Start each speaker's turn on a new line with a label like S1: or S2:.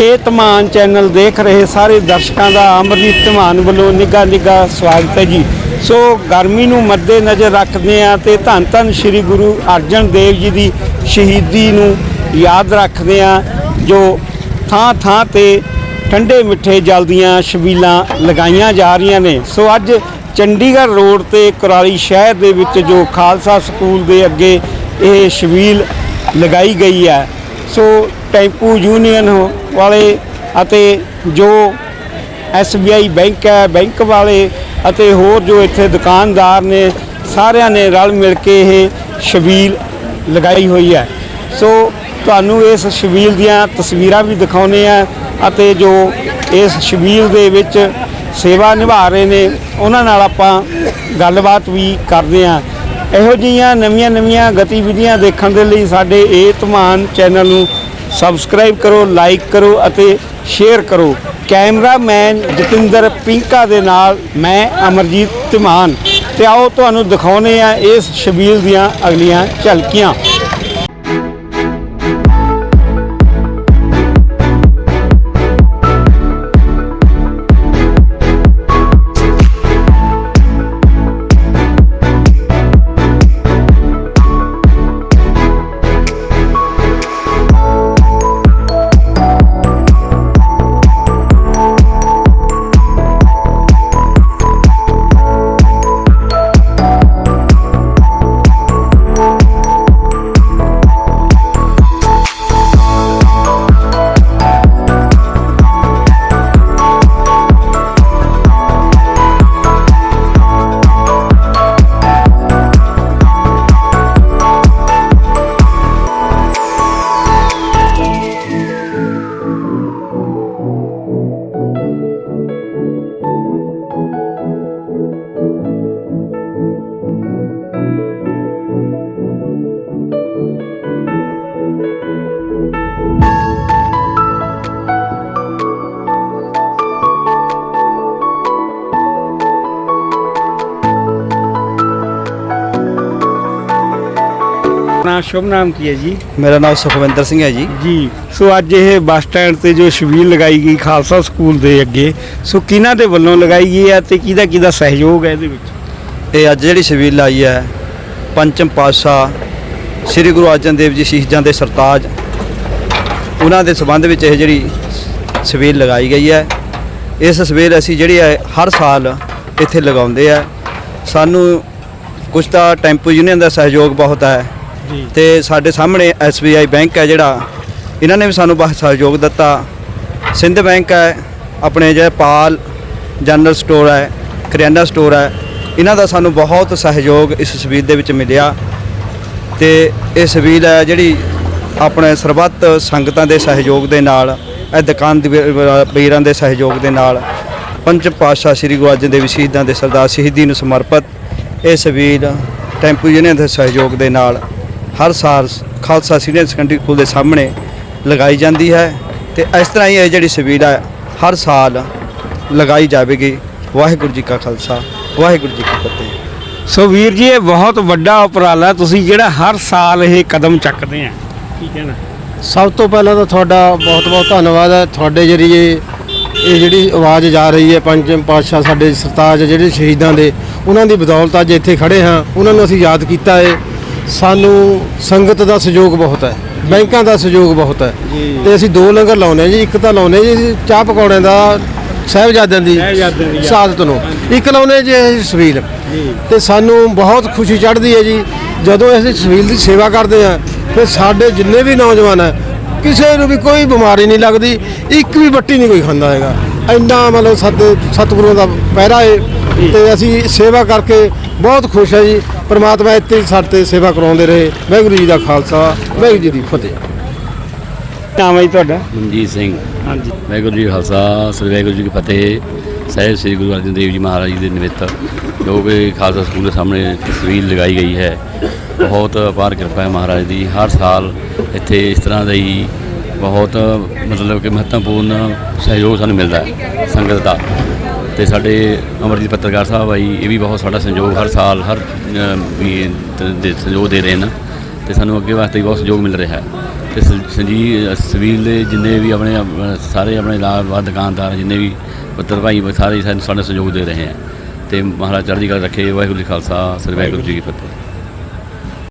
S1: ਇਹ ਧਮਾਨ ਚੈਨਲ ਦੇਖ ਰਹੇ ਸਾਰੇ ਦਰਸ਼ਕਾਂ ਦਾ ਅਮਰਜੀਤ ਧਮਾਨ ਵੱਲੋਂ ਨਿੱਘਾ ਨਿੱਘਾ ਸਵਾਗਤ ਹੈ ਜੀ। ਸੋ ਗਰਮੀ ਨੂੰ ਮੱਦੇ ਨਜ਼ਰ ਰੱਖਦੇ ਆ ਤੇ ਧੰਨ ਧੰਨ ਸ੍ਰੀ ਗੁਰੂ ਅਰਜਨ ਦੇਵ ਜੀ ਦੀ ਸ਼ਹੀਦੀ ਨੂੰ ਯਾਦ ਰੱਖਦੇ ਆ ਜੋ ਥਾਂ ਥਾਂ ਤੇ ਠੰਡੇ ਮਿੱਠੇ ਜਲ ਦੀਆਂ ਛਬੀਲਾਂ ਲਗਾਈਆਂ ਜਾ ਰਹੀਆਂ ਨੇ। ਸੋ ਅੱਜ ਚੰਡੀਗੜ੍ਹ ਰੋਡ ਤੇ ਕੁਰਾਲੀ ਸ਼ਹਿਰ ਦੇ ਵਿੱਚ ਜੋ ਖਾਲਸਾ ਸਕੂਲ ਦੇ ਅੱਗੇ ਇਹ ਛਬੀਲ ਲਗਾਈ ਗਈ ਹੈ। ਸੋ ਟੈਂਪੂ ਯੂਨੀਅਨ ਵਾਲੇ ਅਤੇ ਜੋ SBI ਬੈਂਕ ਹੈ, ਬੈਂਕ ਵਾਲੇ ਅਤੇ ਹੋਰ ਜੋ ਇੱਥੇ ਦੁਕਾਨਦਾਰ ਨੇ, ਸਾਰਿਆਂ ਨੇ ਰਲ ਮਿਲ ਕੇ ਇਹ ਸ਼ਬੀਲ ਲਗਾਈ ਹੋਈ ਹੈ। ਸੋ ਤੁਹਾਨੂੰ ਇਸ ਸ਼ਬੀਲ ਦੀਆਂ ਤਸਵੀਰਾਂ ਵੀ ਦਿਖਾਉਨੇ ਆ ਅਤੇ ਜੋ ਇਸ ਸ਼ਬੀਲ ਦੇ ਵਿੱਚ ਸੇਵਾ ਨਿਭਾ ਰਹੇ ਨੇ, ਉਹਨਾਂ ਨਾਲ ਆਪਾਂ ਗੱਲਬਾਤ ਵੀ ਕਰਦੇ ਆ ਇਹੋ ਜਿਹੀਆਂ ਨਵੀਆਂ ਨਵੀਆਂ ਗਤੀਵਿਧੀਆਂ ਦੇਖਣ ਦੇ ਲਈ ਸਾਡੇ ਇਹ ਧਮਾਨ ਚੈਨਲ ਨੂੰ ਸਬਸਕ੍ਰਾਈਬ ਕਰੋ, ਲਾਈਕ ਕਰੋ ਅਤੇ ਸ਼ੇਅਰ ਕਰੋ। ਕੈਮਰਾਮੈਨ ਜਤਿੰਦਰ ਪਿੰਕਾ ਦੇ ਨਾਲ ਮੈਂ ਅਮਰਜੀਤ ਧਮਾਨ ਤੇ ਆਓ ਤੁਹਾਨੂੰ ਦਿਖਾਉਨੇ ਆ ਇਸ ਸ਼ਬੀਲ ਦੀਆਂ ਅਗਲੀਆਂ ਝਲਕੀਆਂ। ਆਪਣਾ ਸ਼ੁਭ ਨਾਮ ਕੀ ਹੈ ਜੀ?
S2: ਮੇਰਾ ਨਾਮ ਸੁਖਵਿੰਦਰ ਸਿੰਘ ਹੈ ਜੀ।
S1: ਜੀ ਸੋ ਅੱਜ ਇਹ ਬੱਸ ਸਟੈਂਡ ਤੇ ਜੋ ਛਬੀਲ ਲਗਾਈ ਗਈ ਖਾਲਸਾ ਸਕੂਲ ਦੇ ਅੱਗੇ ਸੋ ਕਿਹਨਾਂ ਦੇ ਵੱਲੋਂ ਲਗਾਈ ਗਈ ਹੈ ਤੇ ਕਿਹਦਾ ਕਿਹਦਾ ਸਹਿਯੋਗ ਹੈ ਇਹਦੇ ਵਿੱਚ?
S2: ਇਹ ਅੱਜ ਜਿਹੜੀ ਛਬੀਲ ਆਈ ਹੈ ਪੰਚਮ ਪਾਤਸ਼ਾਹ ਸ੍ਰੀ ਗੁਰੂ ਅਰਜਨ ਦੇਵ ਜੀ ਸ਼ਹੀਦਾਂ ਦੇ ਸਰਤਾਜ ਉਹਨਾਂ ਦੇ ਸਬੰਧ ਵਿੱਚ ਇਹ ਜਿਹੜੀ ਛਬੀਲ ਲਗਾਈ ਗਈ ਹੈ। ਇਸ ਛਬੀਲ ਅਸੀਂ ਜਿਹੜੀ ਹੈ ਹਰ ਸਾਲ ਇੱਥੇ ਲਗਾਉਂਦੇ ਆ ਸਾਨੂੰ ਕੁਝ ਤਾਂ ਟੈਂਪੂ ਯੂਨੀਅਨ ਦਾ ਸਹਿਯੋਗ ਬਹੁਤ ਹੈ। ਤੇ ਸਾਡੇ ਸਾਹਮਣੇ SBI ਬੈਂਕ ਹੈ ਜਿਹੜਾ, ਇਹਨਾਂ ਨੇ ਵੀ ਸਾਨੂੰ ਬਹੁਤ ਸਹਿਯੋਗ ਦਿੱਤਾ। ਸਿੰਧ ਬੈਂਕ ਹੈ, ਆਪਣੇ ਜਿਹੜਾ ਪਾਲ ਜਨਰਲ ਸਟੋਰ ਹੈ, ਕਰਿਆਨਾ ਸਟੋਰ ਹੈ, ਇਹਨਾਂ ਦਾ ਸਾਨੂੰ ਬਹੁਤ ਸਹਿਯੋਗ ਇਸ ਸਬੀਲ ਦੇ ਵਿੱਚ ਮਿਲਿਆ। ਤੇ ਇਹ ਸਬੀਲ ਹੈ ਜਿਹੜੀ ਆਪਣੇ ਸਰਬੱਤ ਸੰਗਤਾਂ ਦੇ ਸਹਿਯੋਗ ਦੇ ਨਾਲ, ਇਹ ਦੁਕਾਨ ਵੀਰਾਂ ਦੇ ਸਹਿਯੋਗ ਦੇ ਨਾਲ, ਪੰਜ ਪਾਤਸ਼ਾਹ ਸ੍ਰੀ ਗੁਰੂ ਅਰਜਨ ਦੇਵ ਸ਼ਹੀਦਾਂ ਦੇ ਸਰਦਾਰ ਸ਼ਹੀਦੀ ਨੂੰ ਸਮਰਪਿਤ ਇਹ ਸਬੀਲ ਟੈਂਪੂ ਯੂਨੀਅਨ ਦੇ ਸਹਿਯੋਗ ਦੇ ਨਾਲ ਹਰ ਸਾਲ ਖਾਲਸਾ ਸੀਨੀਅਰ ਸੈਕੰਡਰੀ ਸਕੂਲ ਦੇ ਸਾਹਮਣੇ ਲਗਾਈ ਜਾਂਦੀ ਹੈ ਤੇ ਇਸ ਤਰ੍ਹਾਂ ਹੀ ਇਹ ਜਿਹੜੀ ਸਬੀਲ ਹੈ ਹਰ ਸਾਲ ਲਗਾਈ ਜਾਵੇਗੀ। ਵਾਹਿਗੁਰੂ ਜੀ ਕਾ ਖਾਲਸਾ ਵਾਹਿਗੁਰੂ ਜੀ ਕੀ ਫਤਿਹ।
S1: ਸੋ ਵੀਰ ਜੀ ਇਹ ਬਹੁਤ ਵੱਡਾ ਉਪਰਾਲਾ ਤੁਸੀਂ ਜਿਹੜਾ ਹਰ ਸਾਲ ਇਹ ਕਦਮ ਚੱਕਦੇ ਆ ਕੀ ਕਹਿਣਾ
S3: ਸਭ ਤੋਂ ਪਹਿਲਾਂ ਤਾਂ ਤੁਹਾਡਾ ਬਹੁਤ-ਬਹੁਤ ਧੰਨਵਾਦ ਹੈ। ਤੁਹਾਡੇ ਜਰੀਏ ਇਹ ਜਿਹੜੀ ਆਵਾਜ਼ ਜਾ ਰਹੀ ਹੈ ਪੰਜਮ ਪਾਤਸ਼ਾਹ ਸਾਡੇ ਸਰਤਾਜ ਜਿਹੜੇ ਸ਼ਹੀਦਾਂ ਦੇ ਉਹਨਾਂ ਦੀ ਬਦੌਲਤ ਅੱਜ ਇੱਥੇ ਖੜੇ ਹਾਂ। ਉਹਨਾਂ ਨੂੰ ਅਸੀਂ ਯਾਦ ਕੀਤਾ ਹੈ ਸਾਨੂੰ ਸੰਗਤ ਦਾ ਸਹਿਯੋਗ ਬਹੁਤ ਹੈ ਬੈਂਕਾਂ ਦਾ ਸਹਿਯੋਗ ਬਹੁਤ ਹੈ। ਤੇ ਅਸੀਂ ਦੋ ਲੰਗਰ ਲਾਉਨੇ ਹਾਂ ਜੀ ਇੱਕ ਤਾਂ ਲਾਉਨੇ ਜੀ ਚਾਹ ਪਕੌੜਿਆਂ ਦਾ ਸਾਹਿਬਜ਼ਾਦਿਆਂ ਦੀ। ਸ਼ਹਾਦਤ ਨੂੰ ਇੱਕ ਲਾਉਨੇ ਜੀ ਸਵੀਲ। ਤੇ ਸਾਨੂੰ ਬਹੁਤ ਖੁਸ਼ੀ ਚੜ੍ਹਦੀ ਹੈ ਜੀ ਜਦੋਂ ਅਸੀਂ ਸਵੀਲ ਦੀ ਸੇਵਾ ਕਰਦੇ ਹਾਂ ਫਿਰ ਸਾਡੇ ਜਿੰਨੇ ਵੀ ਨੌਜਵਾਨ ਹੈ ਕਿਸੇ ਨੂੰ ਵੀ ਕੋਈ ਬਿਮਾਰੀ ਨਹੀਂ ਲੱਗਦੀ ਇੱਕ ਵੀ ਬੱਟੀ ਨਹੀਂ ਕੋਈ ਖਾਂਦਾ ਹੈਗਾ। ਇੰਨਾ ਮਤਲਬ ਸਾਡੇ ਸਤਿਗੁਰਾਂ ਦਾ ਪਹਿਰਾ ਹੈ ਤੇ ਅਸੀਂ ਸੇਵਾ ਕਰਕੇ ਬਹੁਤ ਖੁਸ਼ ਹੈ ਜੀ। ਪ੍ਰਮਾਤਮਾ ਇੱਥੇ ਸਾਡੇ ਤੇ ਸੇਵਾ ਕਰਾਉਂਦੇ ਰਹੇ। ਵਾਹਿਗੁਰੂ ਜੀ ਦਾ ਖਾਲਸਾ ਵਾਹਿਗੁਰੂ ਜੀ ਦੀ ਫਤਿਹ।
S1: ਨਾਮ ਹੈ ਜੀ ਤੁਹਾਡਾ?
S4: ਮਨਜੀਤ ਸਿੰਘ।
S1: ਹਾਂਜੀ।
S4: ਵਾਹਿਗੁਰੂ ਜੀ ਕਾ ਖਾਲਸਾ ਸ੍ਰੀ ਵਾਹਿਗੁਰੂ ਜੀ ਕੀ ਫਤਿਹ। ਸਹਿਬ ਸ੍ਰੀ ਗੁਰੂ ਅਰਜਨ ਦੇਵ ਜੀ ਮਹਾਰਾਜ ਜੀ ਦੇ ਨਿਮਿੱਤ ਜੋ ਕਿ ਖਾਲਸਾ ਸਕੂਲ ਦੇ ਸਾਹਮਣੇ ਤਸਵੀਰ ਲਗਾਈ ਗਈ ਹੈ ਬਹੁਤ ਅਪਾਰ ਕਿਰਪਾ ਹੈ ਮਹਾਰਾਜ ਦੀ। ਹਰ ਸਾਲ ਇੱਥੇ ਇਸ ਤਰ੍ਹਾਂ ਦਾ ਹੀ ਬਹੁਤ ਮਤਲਬ ਕਿ ਮਹੱਤਵਪੂਰਨ ਸਹਿਯੋਗ ਸਾਨੂੰ ਮਿਲਦਾ ਹੈ ਸੰਗਤ ਦਾ। ਤੇ ਸਾਡੇ ਅਮਰਜੀਤ ਪੱਤਰਕਾਰ ਸਾਹਿਬ ਆਈ, ਇਹ ਵੀ ਬਹੁਤ ਸਾਡਾ ਸਹਿਯੋਗ ਹਰ ਸਾਲ, ਹਰ ਵੀ ਦੇ ਸਹਿਯੋਗ ਦੇ ਰਹੇ ਨੇ ਤੇ ਸਾਨੂੰ ਅੱਗੇ ਵਾਸਤੇ ਵੀ ਬਹੁਤ ਸਹਿਯੋਗ ਮਿਲ ਰਿਹਾ ਹੈ। ਤੇ ਸ- ਸਵੀਲ ਦੇ ਜਿੰਨੇ ਵੀ ਆਪਣੇ ਸਾਰੇ ਆਪਣੇ ਲਾਭ ਦੁਕਾਨਦਾਰ, ਜਿੰਨੇ ਵੀ ਪੁੱਤਰ ਭਾਈ, ਸਾਰੇ ਸਾਨੂੰ ਸਾਡਾ ਸਹਿਯੋਗ ਦੇ ਰਹੇ ਹੈ। ਤੇ ਮਹਾਰਾਜ ਚੜ੍ਹਦੀ ਕਲਾ ਰੱਖੇ, ਵਾਹਿਗੁਰੂ ਜੀ ਖਾਲਸਾ, ਸ੍ਰੀ ਵਾਹਿਗੁਰੂ ਜੀ ਕੀ ਫਤਿਹ।